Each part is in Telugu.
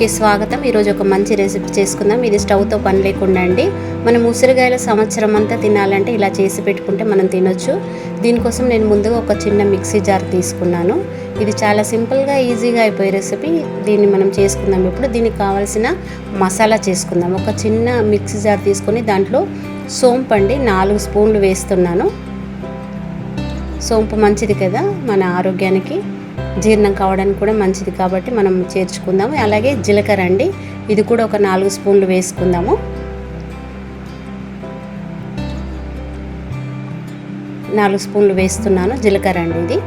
లత స్వాగతం. ఈరోజు ఒక మంచి రెసిపీ చేసుకుందాం. ఇది స్టవ్తో పని లేకుండా అండి. మనం ఉసిరికాయల సంవత్సరం అంతా తినాలంటే ఇలా చేసి పెట్టుకుంటే మనం తినొచ్చు. దీనికోసం నేను ముందుగా ఒక చిన్న మిక్సీ జార్ తీసుకున్నాను. ఇది చాలా సింపుల్గా ఈజీగా అయిపోయే రెసిపీ. దీన్ని మనం చేసుకుందాం. ఇప్పుడు దీనికి కావాల్సిన మసాలా చేసుకుందాం. ఒక చిన్న మిక్సీ జార్ తీసుకొని దాంట్లో సోంపు అండి. నాలుగు స్పూన్లు వేస్తున్నాను. సోంపు మంచిది కదా మన ఆరోగ్యానికి. జీర్ణం కావడానికి కూడా మంచిది కాబట్టి మనం చేర్చుకుందాము. అలాగే జీలకర్ర అండి. ఇది కూడా ఒక నాలుగు స్పూన్లు వేసుకుందాము. నాలుగు స్పూన్లు వేస్తున్నాను జీలకర్ర అండి ఇది.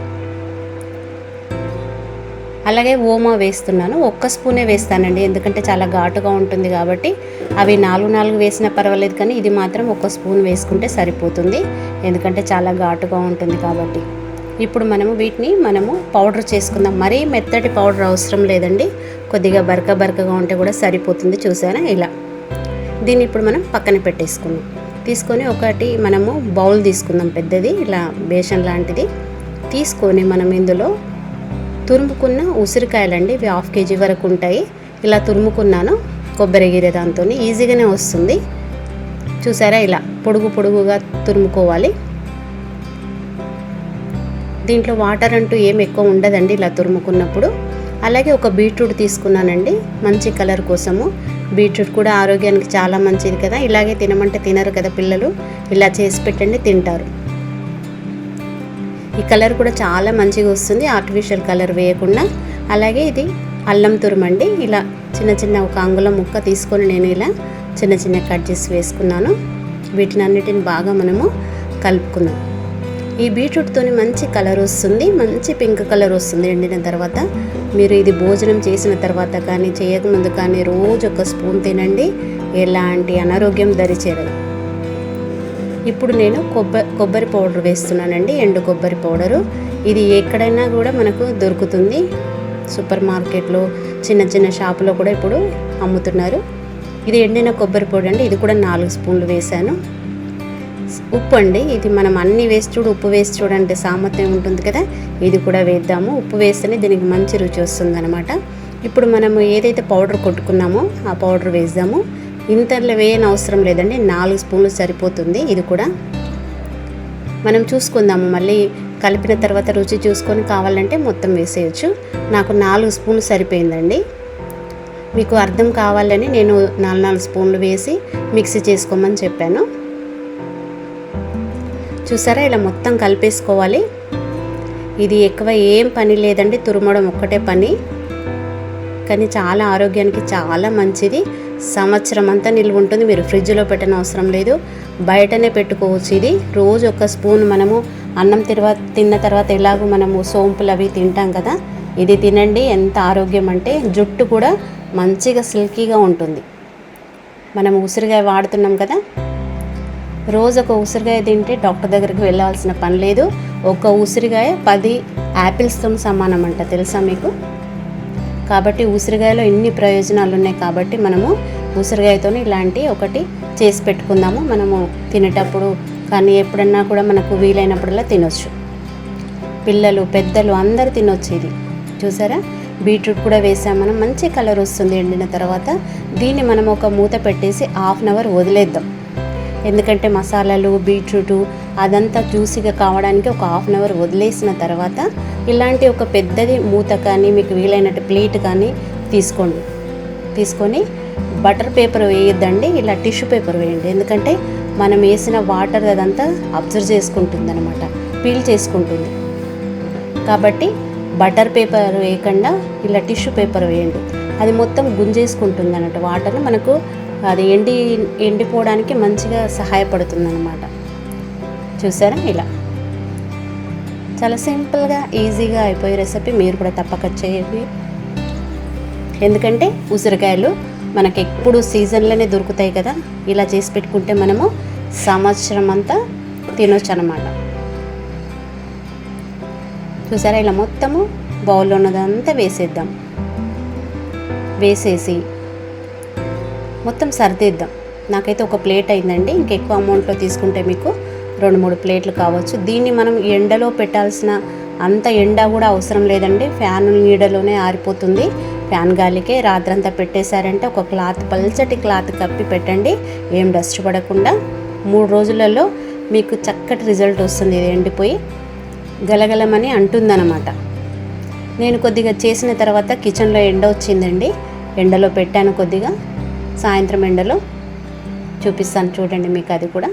అలాగే ఓమా వేస్తున్నాను. ఒక్క స్పూనే వేస్తానండి. ఎందుకంటే చాలా ఘాటుగా ఉంటుంది కాబట్టి అవి నాలుగు నాలుగు వేసినా పర్వాలేదు కానీ ఇది మాత్రం ఒక్క స్పూన్ వేసుకుంటే సరిపోతుంది. ఎందుకంటే చాలా ఘాటుగా ఉంటుంది కాబట్టి. ఇప్పుడు మనము వీటిని మనము పౌడర్ చేసుకుందాం. మరీ మెత్తటి పౌడర్ అవసరం లేదండి. కొద్దిగా బరక బరకగా ఉంటే కూడా సరిపోతుంది. చూసారా? ఇలా. దీన్ని ఇప్పుడు మనం పక్కన పెట్టేసుకుందాం. తీసుకొని ఒకటి మనము బౌల్ తీసుకుందాం. పెద్దది ఇలా బేషన్ లాంటిది. తీసుకొని మనం ఇందులో తురుముకున్న ఉసిరికాయలండి ఇవి హాఫ్ కేజీ వరకు ఉంటాయి. ఇలా తురుముకున్నాను కొబ్బరి గిరి దాంతో ఈజీగానే వస్తుంది. చూసారా? ఇలా పొడుగు పొడుగుగా తురుముకోవాలి. దీంట్లో వాటర్ అంటూ ఏం ఎక్కువ ఉండదండి ఇలా తురుముకున్నప్పుడు. అలాగే ఒక బీట్రూట్ తీసుకున్నానండి. మంచి కలర్ కోసము. బీట్రూట్ కూడా ఆరోగ్యానికి చాలా మంచిది కదా. ఇలాగే తినమంటే తినరు కదా పిల్లలు. ఇలా చేసి పెట్టండి తింటారు. ఈ కలర్ కూడా చాలా మంచిగా వస్తుంది. ఆర్టిఫిషియల్ కలర్ వేయకుండా. అలాగే ఇది అల్లం తురుమండి. ఇలా చిన్న చిన్న ఒక అంగుళం ముక్క తీసుకొని నేను ఇలా చిన్న చిన్న కట్ చేసి వేసుకున్నాను. వీటిని అన్నిటిని బాగా మనము కలుపుకున్నాం ఈ బీట్రూట్తో మంచి కలర్ వస్తుంది మంచి పింక్ కలర్ వస్తుంది. ఎండిన తర్వాత మీరు ఇది భోజనం చేసిన తర్వాత కానీ చేయకముందు కానీ రోజు ఒక స్పూన్ తినండి. ఎలాంటి అనారోగ్యం దరిచేరదు. ఇప్పుడు నేను కొబ్బరి కొబ్బరి పౌడర్ వేస్తున్నానండి ఎండు కొబ్బరి పౌడరు. ఇది ఎక్కడైనా కూడా మనకు దొరుకుతుంది. సూపర్ మార్కెట్లో చిన్న చిన్న షాపులో కూడా ఇప్పుడు అమ్ముతున్నారు. ఇది ఎండిన కొబ్బరి పౌడర్ అండి ఇది కూడా నాలుగు స్పూన్లు వేశాను. ఉప్పు అండి. ఇది మనం అన్ని వేసి చూడు ఉప్పు వేసి చూడంటే సామర్థ్యం ఉంటుంది కదా. ఇది కూడా వేద్దాము. ఉప్పు వేస్తేనే దీనికి మంచి రుచి వస్తుంది అనమాట ఇప్పుడు మనము ఏదైతే పౌడర్ కొట్టుకున్నామో ఆ పౌడర్ వేద్దాము. ఇంతలో వేయని అవసరం లేదండి. నాలుగు స్పూన్లు సరిపోతుంది. ఇది కూడా మనం చూసుకుందాము. మళ్ళీ కలిపిన తర్వాత రుచి చూసుకొని కావాలంటే మొత్తం వేసేయచ్చు. నాకు నాలుగు స్పూన్లు సరిపోయిందండి. మీకు అర్థం కావాలని నేను నాలుగు నాలుగు స్పూన్లు వేసి మిక్సీ చేసుకోమని చెప్పాను. చూసారా? ఇలా మొత్తం కలిపేసుకోవాలి. ఇది ఎక్కువ ఏం పని లేదండి. తురుమడం ఒక్కటే పని. కానీ చాలా ఆరోగ్యానికి చాలా మంచిది. సంవత్సరం అంతా నిల్వ ఉంటుంది. మీరు ఫ్రిడ్జ్లో పెట్టని అవసరం లేదు. బయటనే పెట్టుకోవచ్చు ఇది. రోజు ఒక స్పూన్ మనము అన్నం తర్వాత తిన్న తర్వాత ఎలాగో మనము సోంపులు అవి తింటాం కదా. ఇది తినండి. ఎంత ఆరోగ్యం అంటే జుట్టు కూడా మంచిగా సిల్కీగా ఉంటుంది. మనం ఉసిరికాయ వాడుతున్నాం కదా. రోజు ఒక ఉసిరికాయ తింటే డాక్టర్ దగ్గరికి వెళ్ళాల్సిన పని లేదు. ఒక ఉసిరికాయ పది యాపిల్స్తో సమానం అంట తెలుసా మీకు? కాబట్టి ఉసిరికాయలో ఇన్ని ప్రయోజనాలు ఉన్నాయి కాబట్టి మనము ఉసిరికాయతో ఇలాంటి ఒకటి చేసి పెట్టుకుందాము. మనము తినేటప్పుడు కానీ ఎప్పుడన్నా కూడా మనకు వీలైనప్పుడల్లా తినొచ్చు. పిల్లలు పెద్దలు అందరు తినొచ్చు ఇది. చూసారా? బీట్రూట్ కూడా వేసాం మనం మంచి కలర్ వస్తుంది ఎండిన తర్వాత. దీన్ని మనం ఒక మూత పెట్టేసి హాఫ్ అన్ అవర్ వదిలేద్దాం. ఎందుకంటే మసాలాలు బీట్రూటు అదంతా జ్యూసీగా కావడానికి ఒక హాఫ్ అన్ అవర్ వదిలేసిన తర్వాత ఇలాంటి ఒక పెద్దది మూత కానీ మీకు వీలైనట్టు ప్లేట్ కానీ తీసుకోండి. తీసుకొని బటర్ పేపర్ వేయొద్దండి ఇలా టిష్యూ పేపర్ వేయండి. ఎందుకంటే మనం వేసిన వాటర్ అదంతా అబ్జర్వ్ చేసుకుంటుంది అనమాట పీల్ చేసుకుంటుంది. కాబట్టి బటర్ పేపర్ వేయకుండా ఇలా టిష్యూ పేపర్ వేయండి. అది మొత్తం గుంజేసుకుంటుంది అన్నట్టు వాటర్ని మనకు అది ఎండి ఎండిపోవడానికి మంచిగా సహాయపడుతుంది అనమాట చూసారా ఇలా? చాలా సింపుల్గా ఈజీగా అయిపోయే రెసిపీ మీరు కూడా తప్పక చేయండి. ఎందుకంటే ఉసిరికాయలు మనకి ఎప్పుడు సీజన్లోనే దొరుకుతాయి కదా. ఇలా చేసి పెట్టుకుంటే మనము సంవత్సరం అంతా తినొచ్చు అనమాట చూసారా ఇలా మొత్తము బౌల్లో ఉన్నదంతా వేసేద్దాం. వేసేసి మొత్తం సర్దేద్దాం. నాకైతే ఒక ప్లేట్ అయిందండి. ఇంకెక్కువ అమౌంట్లో తీసుకుంటే మీకు రెండు మూడు ప్లేట్లు కావచ్చు. దీన్ని మనం ఎండలో పెట్టాల్సిన అంత ఎండ కూడా అవసరం లేదండి. ఫ్యాన్ నీడలోనే ఆరిపోతుంది. ఫ్యాన్ గాలికే రాత్రంతా పెట్టేశారంటే ఒక క్లాత్ పల్చటి క్లాత్ కప్పి పెట్టండి. ఏం డస్ట్ పడకుండా మూడు రోజులలో మీకు చక్కటి రిజల్ట్ వస్తుంది. ఇది ఎండిపోయి గలగలమని అంటుందన్నమాట. నేను కొద్దిగా చేసిన తర్వాత కిచెన్లో ఎండ వచ్చిందండి. ఎండలో పెట్టాను కొద్దిగా. సాయంత్రం ఎండలో చూపిస్తాను చూడండి మీకు అది కూడా.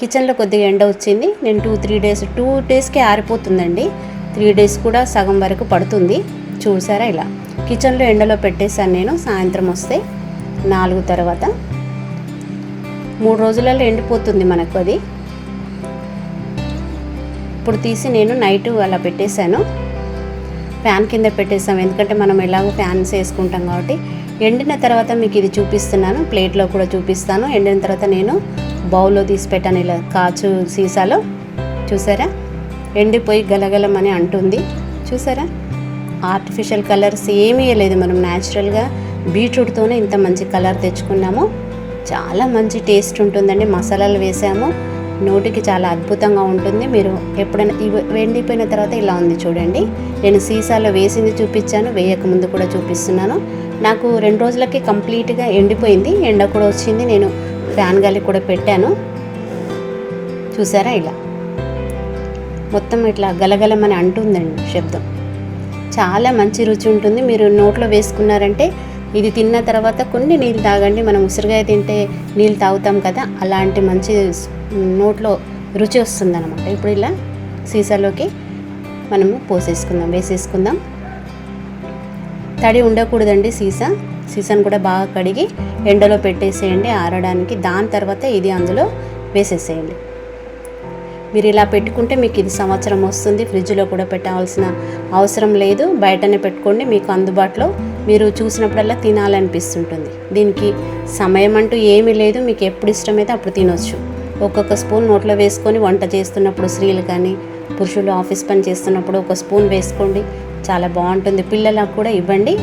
కిచెన్లో కొద్దిగా ఎండ వచ్చింది. నేను టూ త్రీ డేస్ టూ డేస్కి ఆరిపోతుందండి. త్రీ డేస్ కూడా సగం వరకు పడుతుంది. చూసారా ఇలా. కిచెన్లో ఎండలో పెట్టేశాను నేను. సాయంత్రం వస్తే నాలుగు తర్వాత. మూడు రోజులలో ఎండిపోతుంది మనకు అది. ఇప్పుడు తీసి నేను నైట్ అలా పెట్టేశాను. ఫ్యాన్ కింద పెట్టేసాం ఎందుకంటే మనం ఎలాగో ఫ్యాన్స్ వేసుకుంటాం కాబట్టి. ఎండిన తర్వాత మీకు ఇది చూపిస్తున్నాను. ప్లేట్లో కూడా చూపిస్తాను. ఎండిన తర్వాత నేను బౌల్లో తీసి పెట్టాను. ఇలా కాచు సీసాలో. చూసారా? ఎండిపోయి గలగలమని అంటుంది. చూసారా? ఆర్టిఫిషియల్ కలర్స్ ఏమీ లేదు. మనం న్యాచురల్గా బీట్రూట్తోనే ఇంత మంచి కలర్ తెచ్చుకున్నాము. చాలా మంచి టేస్ట్ ఉంటుందండి. మసాలాలు వేసాము. నోటికి చాలా అద్భుతంగా ఉంటుంది. మీరు ఎప్పుడైనా ఇవి ఎండిపోయిన తర్వాత ఇలా ఉంది చూడండి. నేను సీసాలో వేసింది చూపించాను వేయక ముందు కూడా చూపిస్తున్నాను. నాకు రెండు రోజులకి కంప్లీట్గా ఎండిపోయింది. ఎండ కూడా వచ్చింది. నేను ఫ్యాన్ గాలి కూడా పెట్టాను. చూసారా ఇలా? మొత్తం ఇట్లా గలగలమని అంటుందండి శబ్దం. చాలా మంచి రుచి ఉంటుంది. మీరు నోట్లో వేసుకున్నారంటే ఇది తిన్న తర్వాత కొన్ని నీళ్ళు తాగండి. మనం ఉసిరికాయ తింటే నీళ్ళు తాగుతాం కదా అలాంటి మంచి నోట్లో రుచి వస్తుంది అనమాట ఇప్పుడు ఇలా సీసాలోకి మనము పోసేసుకుందాం వేసేసుకుందాం. తడి ఉండకూడదండి సీసా. సీసాను కూడా బాగా కడిగి ఎండలో పెట్టేసేయండి ఆరడానికి. దాని తర్వాత ఇది అందులో వేసేసేయండి. మీరు ఇలా పెట్టుకుంటే మీకు ఇది సంవత్సరం వస్తుంది ఫ్రిడ్జ్లో కూడా పెట్టాల్సిన అవసరం లేదు. బయటనే పెట్టుకోండి మీకు అందుబాటులో మీరు చూసినప్పుడల్లా తినాలనిపిస్తుంటుంది. దీనికి సమయం అంటూ ఏమీ లేదు మీకు ఎప్పుడు ఇష్టమైతే అప్పుడు తినొచ్చు. ఒక్కొక్క స్పూన్ నోట్లో వేసుకొని వంట చేస్తున్నప్పుడు స్త్రీలు కానీ పురుషులు ఆఫీస్ పని చేస్తున్నప్పుడు ఒక స్పూన్ వేసుకోండి. చాలా బాగుంటుంది. పిల్లలకు కూడా ఇవ్వండి.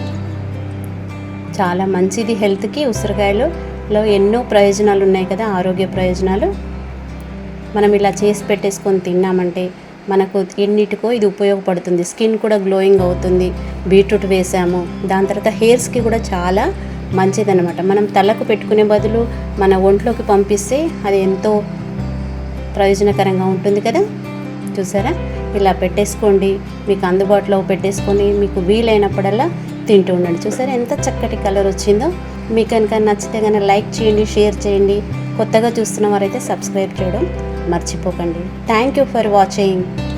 చాలా మంచిది హెల్త్కి. ఉసిరికాయలులో ఎన్నో ప్రయోజనాలు ఉన్నాయి కదా ఆరోగ్య ప్రయోజనాలు. మనం ఇలా చేసి పెట్టేసుకొని తిన్నామంటే మనకు ఎన్నిటికో ఇది ఉపయోగపడుతుంది. స్కిన్ కూడా గ్లోయింగ్ అవుతుంది. బీట్రూట్ వేసాము. దాని తర్వాత హెయిర్స్కి కూడా చాలా మంచిదనమాట మనం తలకు పెట్టుకునే బదులు మన ఒంట్లోకి పంపిస్తే అది ఎంతో ప్రయోజనకరంగా ఉంటుంది కదా? చూసారా? ఇలా పెట్టేసుకోండి మీకు అందుబాటులో పెట్టేసుకొని మీకు వీలైనప్పుడల్లా తింటూ ఉండండి. చూసారా? ఎంత చక్కటి కలర్ వచ్చిందో. మీకు కనుక నచ్చితే కనుక లైక్ చేయండి షేర్ చేయండి. కొత్తగా చూస్తున్న వారైతే సబ్స్క్రైబ్ చేయడం మర్చిపోకండి. Thank you for watching